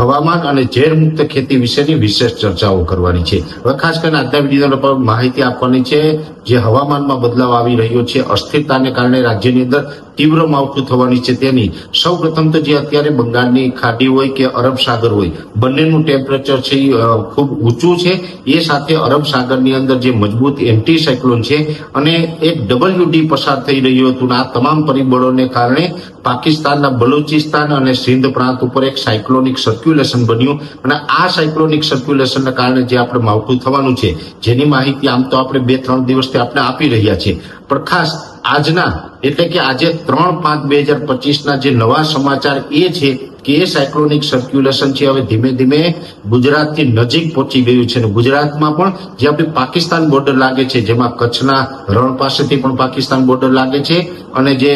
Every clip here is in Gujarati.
હવામાન અને ઝેર મુક્ત ખેતી વિશેની વિશેષ ચર્ચાઓ કરવાની છે. હવે ખાસ કરીને આજના વીડિયો પર માહિતી આપવાની છે, જે હવામાનમાં બદલાવ આવી રહ્યો છે, અસ્થિરતાને કારણે રાજ્યની અંદર તીવ્ર માવઠું થવાની છે તેની. સૌ પ્રથમ તો જે અત્યારે બંગાળની ખાડી હોય કે અરબ સાગર હોય, બંનેનું ટેમ્પરેચર છે એ ખૂબ ઊંચું છે. એ સાથે અરબ સાગરની અંદર જે મજબૂત એન્ટી સાયક્લોન છે અને એક ડબલ્યુડી પસાર થઈ રહ્યું હતું. આ તમામ પરિબળોને કારણે પાકિસ્તાનના બલુચિસ્તાન અને સિંધ પ્રાંત ઉપર એક સાયક્લોનિક સર્ક્યુલેશન બન્યું અને આ સાયક્લોનિક સર્ક્યુલેશનના કારણે જે આપણે માવઠું થવાનું છે, જેની માહિતી આમ તો આપણે બે ત્રણ દિવસથી આપણે આપી રહ્યા છીએ. પણ ખાસ આજના, એટલે કે આજે ત્રણ પાંચ બે હજાર પચીસના જે નવા સમાચાર એ છે કે એ સાયક્લોનિક સર્ક્યુલેશન છે, હવે ધીમે ધીમે ગુજરાતથી નજીક પહોંચી ગયું છે. અને ગુજરાતમાં પણ જે આપણી પાકિસ્તાન બોર્ડર લાગે છે, જેમાં કચ્છના રણ પાસેથી પણ પાકિસ્તાન બોર્ડર લાગે છે અને જે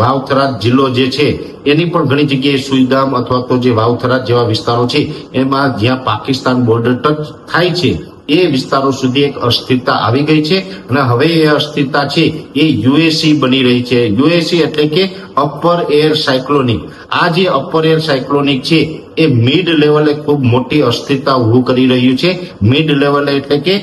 વાવથરા જિલ્લો જે છે, એની પણ ઘણી જગ્યાએ સુઈગામ અથવા તો જે વાવથરા જેવા વિસ્તારો છે, એમાં જ્યાં પાકિસ્તાન બોર્ડર ટચ થાય છે એ વિસ્તારો સુધી એક અસ્થિરતા આવી ગઈ છે અને હવે એ અસ્થિરતા છે એ યુએસી બની રહી છે. યુએસી એટલે કે અપર એર સાયક્લોનિક આ જે અપર એર સાયક્લોનિક છે, એ મિડ લેવલે ખૂબ મોટી અસ્થિરતા ઊભું કરી રહ્યું છે. મિડ લેવલે એટલે કે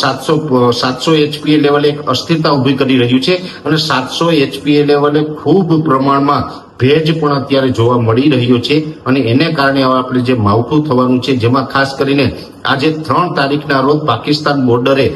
સાતસો સાતસો એચપીએ લેવલે એક અસ્થિરતા ઊભી કરી રહ્યું છે અને સાતસો એચપીએ લેવલે ખૂબ પ્રમાણમાં ભેજ પણ અત્યારે જોવા મળી રહ્યો છે અને એને કારણે હવે આપણે જે માવઠું થવાનું છે, જેમાં ખાસ કરીને આજે ત્રણ તારીખના રોજ પાકિસ્તાન બોર્ડરે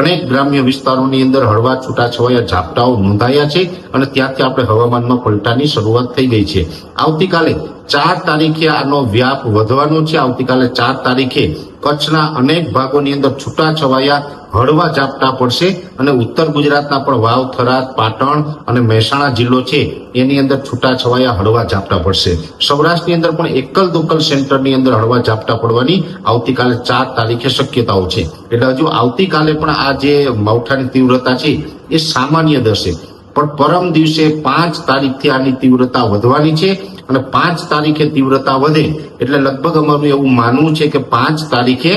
અનેક ગ્રામ્ય વિસ્તારોની અંદર હળવા છૂટાછવાયા ઝાપટાઓ નોંધાયા છે અને ત્યાંથી આપણે હવામાનમાં પલટાની શરૂઆત થઈ ગઈ છે. આવતીકાલે ચાર તારીખે આનો વ્યાપ વધવાનો છે. આવતીકાલે ચાર તારીખે કચ્છના અનેક ભાગોની અંદર છૂટાછવાયા હળવા ઝાપટા પડશે અને ઉત્તર ગુજરાતના પણ વાવ, થરાદ, પાટણ અને મહેસાણા જિલ્લો છે એની અંદર છૂટાછવાયા હળવા ઝાપટા પડશે. સૌરાષ્ટ્રની અંદર પણ એકલ દોકલ સેન્ટરની અંદર હળવા ઝાપટા પડવાની આવતીકાલે ચાર તારીખે શક્યતાઓ છે. એટલે હજુ આવતીકાલે પણ આ જે માવઠાની તીવ્રતા છે, એ સામાન્ય દર્શે. પણ પરમ દિવસે પાંચ તારીખથી આની તીવ્રતા વધવાની છે અને પાંચ તારીખે તીવ્રતા વધે એટલે લગભગ અમારું એવું માનવું છે કે પાંચ તારીખે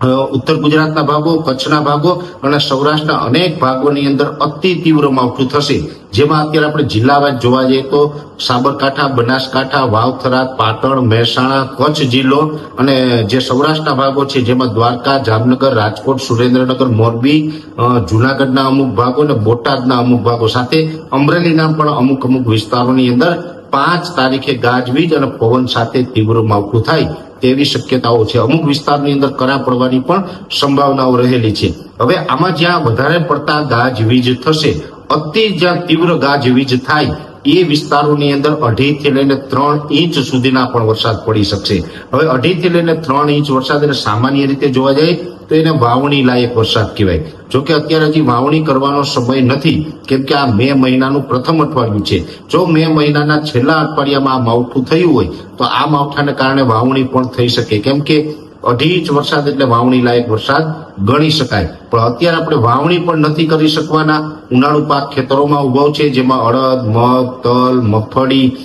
ઉત્તર ગુજરાતના ભાગો, કચ્છના ભાગો અને સૌરાષ્ટ્રના અનેક ભાગોની અંદર અતિ તીવ્ર માવઠું થશે. જેમાં અત્યારે આપણે જિલ્લાવાઇઝ જોવા જઈએ તો સાબરકાંઠા, બનાસકાંઠા, વાવથરા, પાટણ, મહેસાણા, કચ્છ જિલ્લો અને જે સૌરાષ્ટ્રના ભાગો છે, જેમાં દ્વારકા, જામનગર, રાજકોટ, સુરેન્દ્રનગર, મોરબી જુનાગઢના અમુક ભાગો અને બોટાદના અમુક ભાગો સાથે અમરેલીના પણ અમુક અમુક વિસ્તારોની અંદર પાંચ તારીખે ગાજવીજ અને પવન સાથે તીવ્ર માવઠું થાય. તેવી શક્યતાઓ છે. અમુક વિસ્તારની અંદર કરા પડવાની પણ સંભાવનાઓ રહેલી છે. હવે આમાં જ્યાં વધારે પડતા ગાજવીજ થશે, અતિ જ્યાં તીવ્ર ગાજવીજ થાય, એ વિસ્તારોની અંદર અઢી થી લઈને ત્રણ ઇંચ સુધીના પણ વરસાદ પડી શકશે. હવે અઢી થી લઈને ત્રણ ઇંચ વરસાદ એટલે સામાન્ય રીતે જોવા જાય તો એને વાવણી લાયક વરસાદ કહેવાય. જોકે અત્યારે હજી વાવણી કરવાનો સમય નથી, કેમ કે આ મે મહિનાનું પ્રથમ અઠવાડિયું છે. જો મે મહિનાના છેલ્લા અઠવાડિયામાં આ માવઠું થયું હોય, તો આ માવઠાને કારણે વાવણી પણ થઈ શકે. કેમ કે અઢી ઇંચ વરસાદ એટલે વાવણી લાયક વરસાદ ગણી શકાય. પણ અત્યારે આપણે વાવણી પણ નથી કરી શકવાના. ઉનાળુ પાક ખેતરોમાં ઊભો છે, જેમાં અડદ મગ તલ, મગફળી,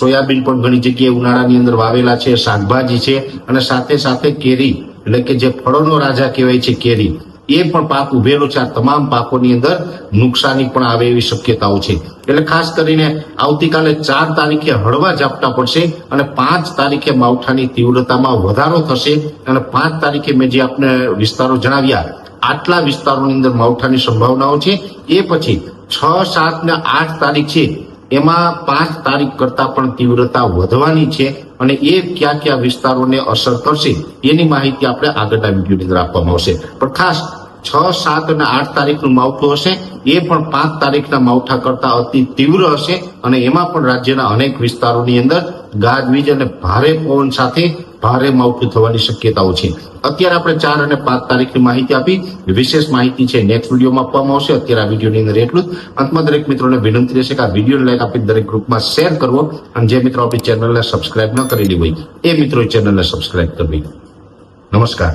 સોયાબીન પણ ઘણી જગ્યાએ ઉનાળાની અંદર વાવેલા છે, શાકભાજી છે અને સાથે સાથે કેરી. એટલે કે જે ફળોનો રાજા કહેવાય છે કેરી, એ પણ પાક ઉભેલો છે. આ તમામ પાકોની અંદર નુકસાની પણ આવે એવી શક્યતાઓ છે. એટલે ખાસ કરીને આવતીકાલે ચાર તારીખે હળવા ઝાપટા પડશે અને પાંચ તારીખે માવઠાની તીવ્રતામાં વધારો થશે અને પાંચ તારીખે મેં જે આપને વિસ્તારો જણાવ્યા, આટલા વિસ્તારોની અંદર માવઠાની સંભાવનાઓ છે. એ પછી છ, સાત ને આઠ તારીખ છે, એમાં પાંચ તારીખ કરતા પણ તીવ્રતા વધવાની છે. અને એ કયા કયા વિસ્તારોને અસર કરશે, એની માહિતી આપણે આગળના વિડીયોની અંદર આપવામાં આવશે. પણ ખાસ છ, સાત અને આઠ તારીખનું માવઠું હશે. એ પણ પાંચ તારીખના માવઠા કરતા અતિ તીવ્ર હશે અને એમાં પણ રાજ્યના અનેક વિસ્તારોની અંદર ગાજવીજ અને ભારે પવન સાથે ભારે માવઠું થવાની શક્યતાઓ છે. અત્યારે આપણે ચાર અને પાંચ તારીખની માહિતી આપી. વિશેષ માહિતી છે, નેક્સ્ટ વિડીયોમાં આપવામાં આવશે. અત્યારે આ વિડીયોની અંદર એટલું જ. અંતમાં દરેક મિત્રોને વિનંતી રહેશે કે આ વીડિયો લાઈક આપી દરેક ગ્રુપમાં શેર કરવો અને જે મિત્રો આપણી ચેનલને સબસ્ક્રાઇબ ન કરેલી હોય, એ મિત્રો ચેનલને સબસ્ક્રાઇબ કરવી. નમસ્કાર.